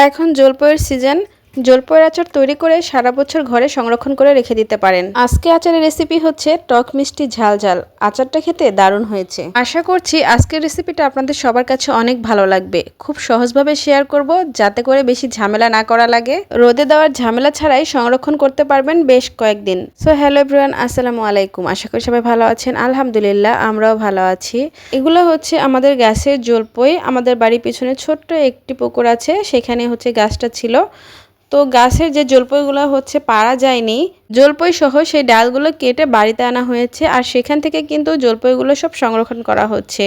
এখন জলপাইয়ের সিজন জলপইয়ের আচার তৈরি করে সারা বছর ঘরে সংরক্ষণ করে রেখে দিতে পারেন। আজকে আচারের রেসিপি হচ্ছে টক মিষ্টি ঝাল ঝাল। আচারটা খেতে দারুণ হয়েছে। আশা করছি আজকের রেসিপিটা আপনাদের সবার কাছে অনেক ভালো লাগবে। খুব সহজভাবে শেয়ার করব যাতে করে বেশি ঝামেলা না করা লাগে। রোদে দেওয়ার ঝামেলা ছাড়াই সংরক্ষণ করতে পারবেন বেশ কয়েকদিন। সো হ্যালো এভরিওয়ান আসসালামু আলাইকুম। আশা করি সবাই ভালো আছেন। আলহামদুলিল্লাহ আমরাও ভালো আছি। এগুলো হচ্ছে আমাদের গাছের জলপই। আমাদের বাড়ির পিছনে ছোট্ট একটি পুকুর আছে। সেখানে হচ্ছে গাছটা ছিল। তো গাছের যে জলপইগুলো হচ্ছে পারা যায়নি, জলপই সহ সেই ডালগুলো কেটে বাড়িতে আনা হয়েছে আর সেখান থেকে কিন্তু জলপইগুলো সব সংরক্ষণ করা হচ্ছে।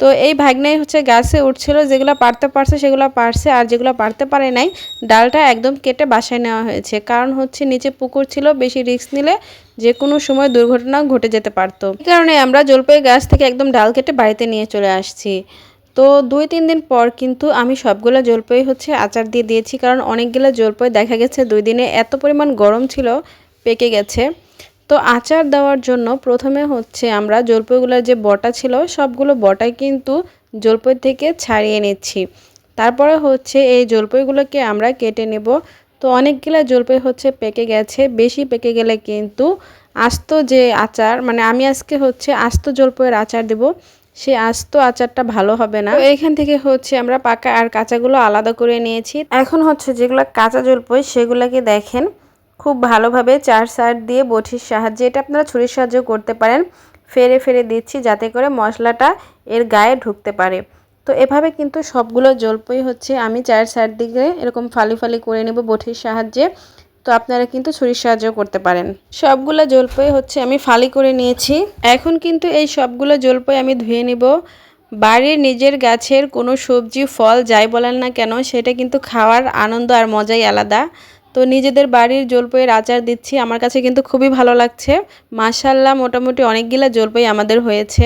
তো এই ভাগ্নাই হচ্ছে গাছে উঠছিল, যেগুলো পারতে পারছে সেগুলো পারছে আর যেগুলো পারতে পারে নাই, ডালটা একদম কেটে বাসায় নেওয়া হয়েছে। কারণ হচ্ছে নিচে পুকুর ছিল, বেশি রিস্ক নিলে যে কোনো সময় দুর্ঘটনা ঘটে যেতে পারতো। কারণে আমরা জলপাই গাছ থেকে একদম ডাল কেটে বাড়িতে নিয়ে চলে আসছি। তো দুই, তিন দিন পর কিন্তু আমি সবগুলো জলপাই হচ্ছে আচার দিয়ে দিয়েছি, কারণ অনেকগুলো জলপাই দেখা গেছে দুই দিনে এত পরিমাণ গরম ছিল, পেকে গেছে। তো আচার দেওয়ার জন্য প্রথমে হচ্ছে আমরা জলপাইগুলোর যে বটা ছিল, সবগুলো বটাই কিন্তু জলপাই থেকে ছাড়িয়ে নিচ্ছি। তারপরে হচ্ছে এই জলপাইগুলোকে আমরা কেটে নেব। তো অনেকগুলো জলপাই হচ্ছে পেকে গেছে, বেশি পেকে গেলে কিন্তু আস্ত যে আচার মানে আমি আজকে হচ্ছে আস্ত জলপাইয়ের আচার দেব। সে আস্ত আচারটা ভালো হবে না। এখান থেকে হচ্ছে আমরা পাকা আর কাঁচাগুলো আলাদা করে নিয়েছি। এখন হচ্ছে যেগুলো কাঁচা জলপাই সেগুলোকে দেখেন। খুব ভালোভাবে চার সাইড দিয়ে বটির সাহায্যে, এটা আপনারা ছুরির সাহায্যে করতে পারেন। ফেরে ফেরে দিচ্ছি যাতে করে মশলাটা এর গায়ে ঢুকতে পারে। তো এভাবে কিন্তু সবগুলো জলপই হচ্ছে আমি চার সাইড দিকে এরকম ফালি ফালি করে নেব বটির সাহায্যে। তো আপনারা কিন্তু ছুরির সাহায্য করতে পারেন। সবগুলো জলপাই হচ্ছে আমি ফালি করে নিয়েছি। এখন কিন্তু এই সবগুলো জলপই আমি ধুয়ে নিব। বাড়ির নিজের গাছের কোনো সবজি, ফল, যাই বলেন না কেন, সেটা কিন্তু খাওয়ার আনন্দ আর মজাই আলাদা। তো নিজেদের বাড়ির জলপইয়ের আচার দিচ্ছি, আমার কাছে কিন্তু খুবই ভালো লাগছে। মাশাল্লাহ মোটামুটি অনেকগুলা জলপাই আমাদের হয়েছে।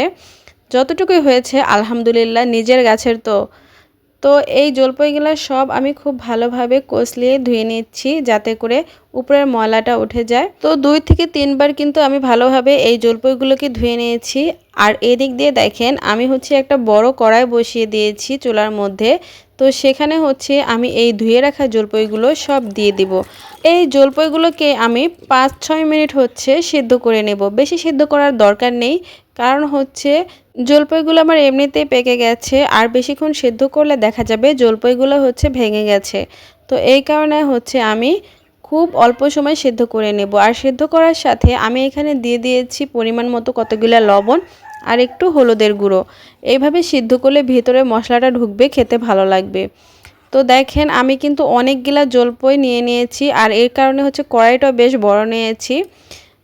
যতটুকুই হয়েছে, আলহামদুলিল্লাহ, নিজের গাছের তো তো এই জলপাইগুলো সব আমি খুব ভালোভাবে কষলিয়ে ধুয়ে নিচ্ছি যাতে করে উপরের ময়লাটা উঠে যায়। তো দুই থেকে তিনবার কিন্তু আমি ভালোভাবে এই জলপাইগুলোকে ধুয়ে নিয়েছি। আর এদিক দিয়ে দেখেন, আমি হচ্ছে একটা বড় কড়াই বসিয়ে দিয়েছি চুলার মধ্যে। তো সেখানে হচ্ছে আমি এই ধুয়ে রাখা জলপাইগুলো সব দিয়ে দিব। এই জলপাইগুলোকে আমি পাঁচ ছয় মিনিট হচ্ছে সেদ্ধ করে নেব। বেশি সেদ্ধ করার দরকার নেই। কারণ হচ্ছে জলপাইগুলো আমার এমনিতেই পেকে গেছে, আর বেশিক্ষণ সেদ্ধ করলে দেখা যাবে জলপাইগুলো হচ্ছে ভেঙে গেছে। তো এই কারণে হচ্ছে আমি খুব অল্প সময় সেদ্ধ করে নেব। আর সেদ্ধ করার সাথে আমি এখানে দিয়ে দিয়েছি পরিমাণ মতো কতগুলো লবণ আর একটু হলুদের গুঁড়ো। এইভাবে সিদ্ধ করলে ভিতরে মশলাটা ঢুকবে, খেতে ভালো লাগবে। তো দেখেন আমি কিন্তু অনেকগুলা জলপই নিয়ে নিয়েছি, আর এর কারণে হচ্ছে কড়াইটাও বেশ বড় নিয়েছি।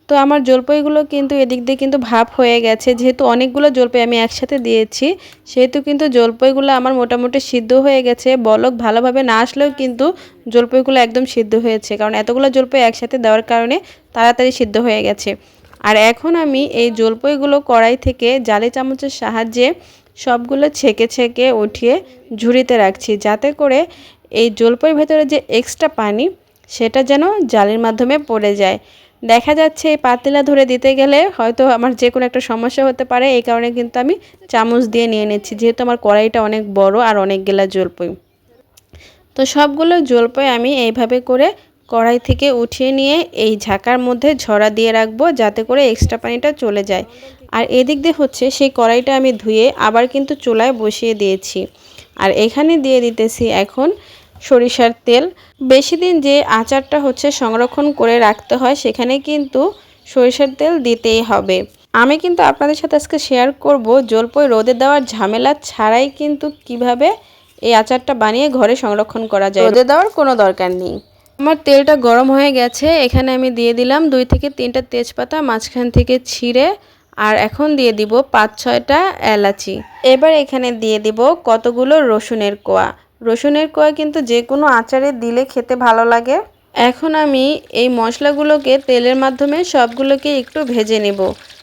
তো আমার জলপাইগুলো কিন্তু এদিক দিয়ে কিন্তু ভাপ হয়ে গেছে। যেহেতু অনেকগুলো জলপাই আমি একসাথে দিয়েছি, সেহেতু কিন্তু জলপাইগুলো আমার মোটামুটি সিদ্ধ হয়ে গেছে। বলক ভালোভাবে না আসলেও কিন্তু জলপাইগুলো একদম সিদ্ধ হয়েছে, কারণ এতগুলো জলপাই একসাথে দেওয়ার কারণে তাড়াতাড়ি সিদ্ধ হয়ে গেছে। আর এখন আমি এই জলপাইগুলো কড়াই থেকে জালি চামচের সাহায্যে সবগুলো ছেঁকে ছেঁকে উঠিয়ে ঝুড়িতে রাখছি, যাতে করে এই জলপাইয়ের ভেতরে যে এক্সট্রা পানি, সেটা যেন জালির মাধ্যমে পড়ে যায়। দেখা যাচ্ছে এই পাতিলা ধরে দিতে গেলে হয়তো আমার যে কোনো একটা সমস্যা হতে পারে, এই কারণে কিন্তু আমি চামচ দিয়ে নিয়ে নিচ্ছি, যেহেতু আমার কড়াইটা অনেক বড় আর অনেক গেলা জলপই। তো সবগুলো জলপই আমি এইভাবে করে কড়াই থেকে উঠিয়ে নিয়ে এই ঝাঁকার মধ্যে ঝরা দিয়ে রাখব, যাতে করে এক্সট্রা পানিটা চলে যায়। আর এদিক দিয়ে হচ্ছে সেই কড়াইটা আমি ধুয়ে আবার কিন্তু চুলায় বসিয়ে দিয়েছি। আর এখানে দিয়ে দিতেছি এখন সরিষার তেল। বেশি দিন যে আচারটা হচ্ছে সংরক্ষণ করে রাখতে হয় সেখানে কিন্তু সরিষার তেল দিতেই হবে। আমি কিন্তু আপনাদের সাথে আজকে শেয়ার করব জলপই রোদে দেওয়ার ঝামেলা ছাড়াই কিন্তু কীভাবে এই আচারটা বানিয়ে ঘরে সংরক্ষণ করা যায়। রোদে দেওয়ার কোনো দরকার নেই। আমার তেলটা গরম হয়ে গেছে এখানে আমি দিয়ে দিলাম দুই থেকে তিনটা তেজপাতা মাঝখান থেকে ছিঁড়ে আর এখন দিয়ে দিব পাঁচ ছয়টা এলাচি। এবার এখানে দিয়ে দিব কতগুলো রসুনের কোয়া। রসুনের কোয়া কিন্তু যে কোনো আচারে দিলে খেতে ভালো লাগে। এখন আমি এই মশলাগুলোকে তেলের মাধ্যমে সবগুলোকে একটু ভেজে নেব।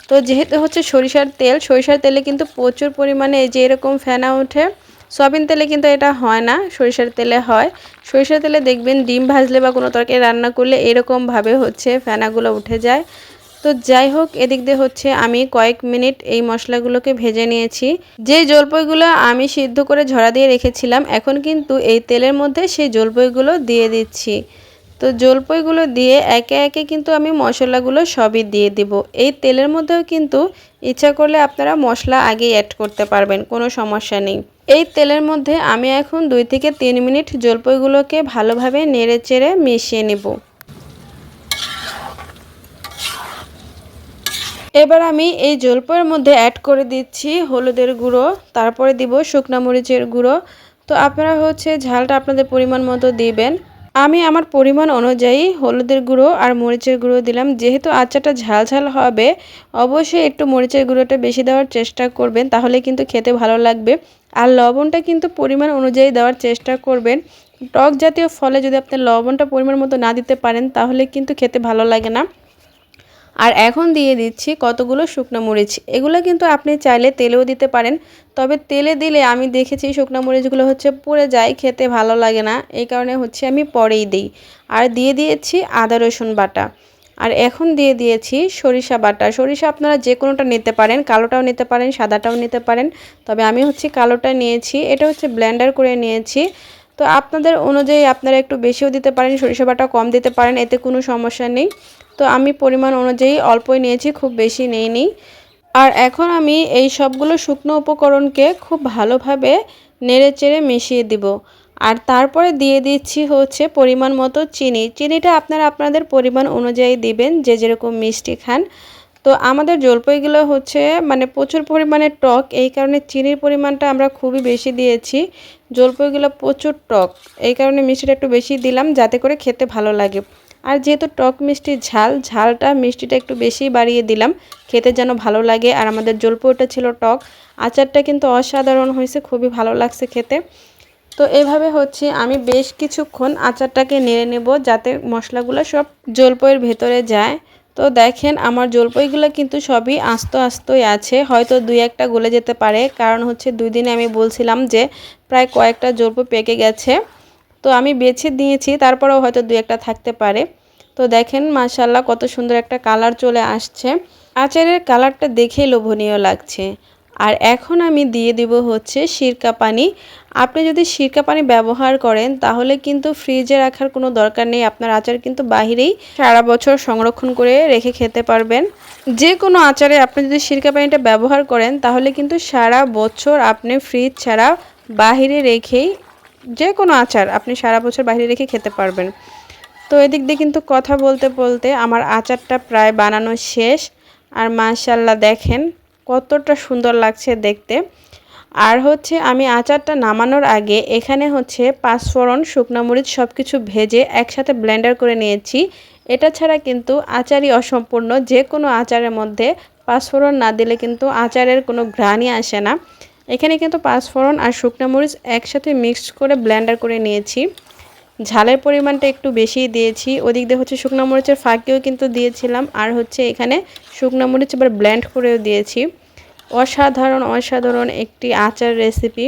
তো যেহেতু হচ্ছে সরিষার তেল, সরিষার তেলে কিন্তু প্রচুর পরিমাণে এই যে এরকম ফেনা ওঠে, সয়াবিন তেলে কিন্তু এটা হয় না, সরিষার তেলে হয়। সরিষার তেলে দেখবেন ডিম ভাজলে বা কোনো তরকারি রান্না করলে এরকমভাবে হচ্ছে ফেনাগুলো উঠে যায়। তো যাই হোক, এদিক দিয়ে হচ্ছে আমি কয়েক মিনিট এই মশলাগুলোকে ভেজে নিয়েছি। যে জলপইগুলো আমি সিদ্ধ করে ঝরা দিয়ে রেখেছিলাম, এখন কিন্তু এই তেলের মধ্যে সেই জলপইগুলো দিয়ে দিচ্ছি। তো জলপইগুলো দিয়ে একে একে কিন্তু আমি মশলাগুলো সবই দিয়ে দিব। এই তেলের মধ্যেও কিন্তু ইচ্ছা করলে আপনারা মশলা আগেই অ্যাড করতে পারবেন, কোনো সমস্যা নেই। এই তেলের মধ্যে আমি এখন দুই থেকে তিন মিনিট জলপইগুলোকে ভালোভাবে নেড়ে চেড়ে মিশিয়ে নেব। এবার আমি এই জলপয়ের মধ্যে অ্যাড করে দিচ্ছি হলুদের গুঁড়ো, তারপরে দিব শুকনা মরিচের গুঁড়ো। তো আপনারা হচ্ছে ঝালটা আপনাদের পরিমাণ মতো দিবেন। আমি আমার পরিমাণ অনুযায়ী হলুদের গুঁড়ো আর মরিচের গুঁড়ো দিলাম। যেহেতু আচারটা ঝাল ঝাল হবে, অবশ্যই একটু মরিচের গুঁড়োটা বেশি দেওয়ার চেষ্টা করবেন, তাহলে কিন্তু খেতে ভালো লাগবে। আর লবণটা কিন্তু পরিমাণ অনুযায়ী দেওয়ার চেষ্টা করবেন। টক জাতীয় ফলে যদি আপনি লবণটা পরিমাণ মতো না দিতে পারেন, তাহলে কিন্তু খেতে ভালো লাগে না। আর এখন দিয়ে দিচ্ছি কতগুলো শুকনো মরিচ। এগুলো কিন্তু আপনি চাইলে তেলেও দিতে পারেন, তবে তেলে দিলে আমি দেখেছি শুকনো মরিচগুলো হচ্ছে পুড়ে যায়, খেতে ভালো লাগে না। এই কারণে হচ্ছে আমি পরেই দিই। আর দিয়ে দিয়েছি আদা, রসুন বাটা। আর এখন দিয়ে দিয়েছি সরিষা বাটা। সরিষা আপনারা যে কোনোটা নিতে পারেন, কালোটাও নিতে পারেন, সাদাটাও নিতে পারেন, তবে আমি হচ্ছে কালোটা নিয়েছি। এটা হচ্ছে ব্লেন্ডার করে নিয়েছি। তো আপনাদের অনুযায়ী আপনারা একটু বেশিও দিতে পারেন, সরিষা বাটা কম দিতে পারেন, এতে কোনো সমস্যা নেই। তো আমি পরিমাণ অনুযায়ী অল্পই নিয়েছি, খুব বেশি নেইনি। আর এখন আমি এই সবগুলো শুকনো উপকরণকে খুব ভালোভাবে নেড়ে চেড়ে মিশিয়ে দিব। আর তারপরে দিয়ে দিচ্ছি হচ্ছে পরিমাণ মতো চিনি। চিনিটা আপনারা আপনাদের পরিমাণ অনুযায়ী দিবেন, যে যেরকম মিষ্টি খান। তো আমাদের জলপাইগুলো হচ্ছে মানে প্রচুর পরিমাণে টক, এই কারণে চিনির পরিমাণটা আমরা খুবই বেশি দিয়েছি। জলপাইগুলো প্রচুর টক। এই কারণে মিষ্টিটা একটু বেশি দিলাম, যাতে করে খেতে ভালো লাগে। আর যেহেতু টক মিষ্টির ঝাল, ঝালটা মিষ্টিটা একটু বেশি বাড়িয়ে দিলাম, খেতে যেন ভালো লাগে। আর আমাদের জলপইটা ছিল টক, আচারটা কিন্তু অসাধারণ হয়েছে, খুবই ভালো লাগছে খেতে। তো এভাবে হচ্ছে আমি বেশ কিছুক্ষণ আচারটাকে নেড়ে নেব, যাতে মশলাগুলো সব জলপইয়ের ভেতরে যায়। তো দেখেন, আমার জলপাইগুলো কিন্তু সবই আস্ত আস্তই আছে। হয়তো দুই একটা গলে যেতে পারে। কারণ হচ্ছে দুই দিনে আমি বলছিলাম যে, প্রায় কয়েকটা জলপই পেকে গেছে। তো আমি বেছে দিয়েছি, তারপরেও হয়তো দুই একটা থাকতে পারে। তো দেখেন মাশাল্লাহ কত সুন্দর একটা কালার চলে আসছে। আচারের কালারটা দেখেই লোভনীয় লাগছে। আর এখন আমি দিয়ে দিব হচ্ছে সিরকা পানি। আপনি যদি সিরকা পানি ব্যবহার করেন, তাহলে কিন্তু ফ্রিজে রাখার কোনো দরকার নেই। আপনার আচার কিন্তু বাহিরেই সারা বছর সংরক্ষণ করে রেখে খেতে পারবেন। যে কোনো আচারে আপনি যদি সিরকা পানিটা ব্যবহার করেন, তাহলে কিন্তু সারা বছর আপনি ফ্রিজ ছাড়া বাহিরে রেখেই যে কোনো আচার আপনি সারা বছর বাইরে রেখে খেতে পারবেন। তো এদিক দিয়ে কিন্তু কথা বলতে বলতে আমার আচারটা প্রায় বানানো শেষ। আর মাশাল্লাহ দেখেন কতটা সুন্দর লাগছে দেখতে। আর হচ্ছে আমি আচারটা নামানোর আগে এখানে হচ্ছে পাঁচফোড়ন শুকনো মরিচ সব কিছু ভেজে একসাথে ব্লেন্ডার করে নিয়েছি। এটা ছাড়া কিন্তু আচারই অসম্পূর্ণ। যে কোনো আচারের মধ্যে পাঁচফোড়ন না দিলে কিন্তু আচারের কোনো ঘ্রাণই আসে না। এখানে কিন্তু পাঁচফোড়ন আর শুকনো মরিচ একসাথে মিক্সড করে ব্লেন্ডার করে নিয়েছি। ঝালের পরিমাণটা একটু বেশিই দিয়েছি। ওদিক দিয়ে হচ্ছে শুকনো মরিচের ফাঁকেও কিন্তু দিয়েছিলাম। আর হচ্ছে এখানে শুকনো মরিচ আবার ব্লেন্ড করেও দিয়েছি। অসাধারণ অসাধারণ একটি আচার রেসিপি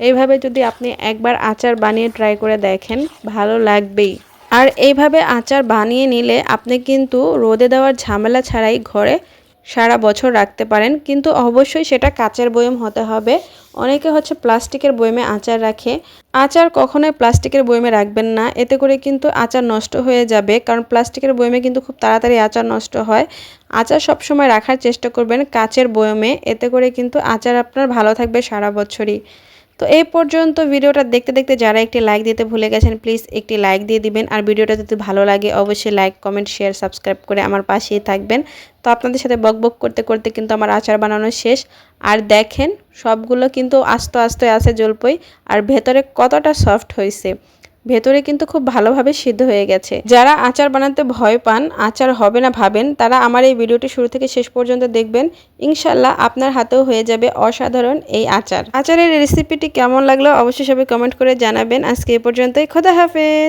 এইভাবে যদি আপনি একবার আচার বানিয়ে ট্রাই করে দেখেন, ভালো লাগবেই। আর এইভাবে আচার বানিয়ে নিলে আপনি কিন্তু রোদে দেওয়ার ঝামেলা ছাড়াই ঘরে সারা বছর রাখতে পারেন, কিন্তু অবশ্যই সেটা কাচের বয়ম হতে হবে। অনেকে হচ্ছে প্লাস্টিকের বয়মে আচার রাখে। আচার কখনোই প্লাস্টিকের বয়মে রাখবেন না। এতে করে কিন্তু আচার নষ্ট হয়ে যাবে, কারণ প্লাস্টিকের বয়মে কিন্তু খুব তাড়াতাড়ি আচার নষ্ট হয়। আচার সবসময় রাখার চেষ্টা করবেন কাচের বয়মে, এতে করে কিন্তু আচার আপনার ভালো থাকবে সারা বছরই। তো এই পর্যন্ত ভিডিওটা দেখতে দেখতে যারা একটি লাইক দিতে ভুলে গেছেন প্লিজ একটি লাইক দিয়ে দিবেন। আর ভিডিওটা যদি ভালো লাগে, অবশ্যই লাইক কমেন্ট শেয়ার সাবস্ক্রাইব করে আমার পাশেই থাকবেন। তো আপনাদের সাথে বক বক করতে করতে কিন্তু আমার আচার বানানো শেষ। আর দেখেন, সবগুলো কিন্তু আস্তে আস্তে আছে জলপই, আর ভেতরে কতটা সফট হয়েছে। ভেতরে কিন্তু খুব ভালোভাবে সিদ্ধ হয়ে গেছে। যারা আচার বানাতে ভয় পান, আচার হবে না ভাবেন, তারা আমার এই ভিডিওটি শুরু থেকে শেষ পর্যন্ত দেখবেন। ইনশাল্লাহ আপনার হাতেও হয়ে যাবে অসাধারণ এই আচার। আচারের রেসিপিটি কেমন লাগল অবশ্যই সবাই কমেন্ট করে জানাবেন। আজকে এ পর্যন্তই। খোদা হাফেজ।